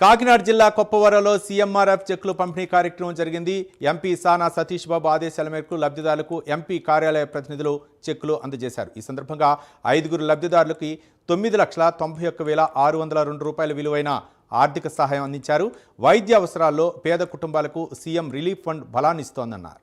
కాకినాడ జిల్లా కొప్పవరలో సీఎంఆర్ఎఫ్ చెక్కులు పంపిణీ కార్యక్రమం జరిగింది. ఎంపీ సానా సతీష్ బాబు ఆదేశాల మేరకు లబ్ధిదారులకు ఎంపీ కార్యాలయ ప్రతినిధులు చెక్కులు అందజేశారు. ఈ సందర్భంగా ఐదుగురు లబ్ధిదారులకి తొమ్మిది లక్షల తొంభై ఒక్క వేల ఆరు వందల రెండు రూపాయల విలువైన ఆర్థిక సహాయం అందించారు. వైద్య అవసరాల్లో పేద కుటుంబాలకు సీఎం రిలీఫ్ ఫండ్ బలాన్నిస్తోందన్నారు.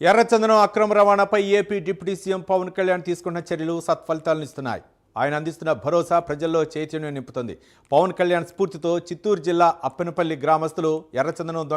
ఎర్రచందనం అక్రమ రవాణాపై AP deputy CM Pawan Kalyan తీసుకున్న చర్యలు సత్ఫలితాలను ఇస్తున్నాయి. ఆయన అందిస్తున్న భరోసా ప్రజల్లో చైతన్యం నింపుతుంది. పవన్ కళ్యాణ్ స్ఫూర్తితో చిత్తూరు జిల్లా అప్పెనపల్లి గ్రామస్తులు ఎర్రచందనం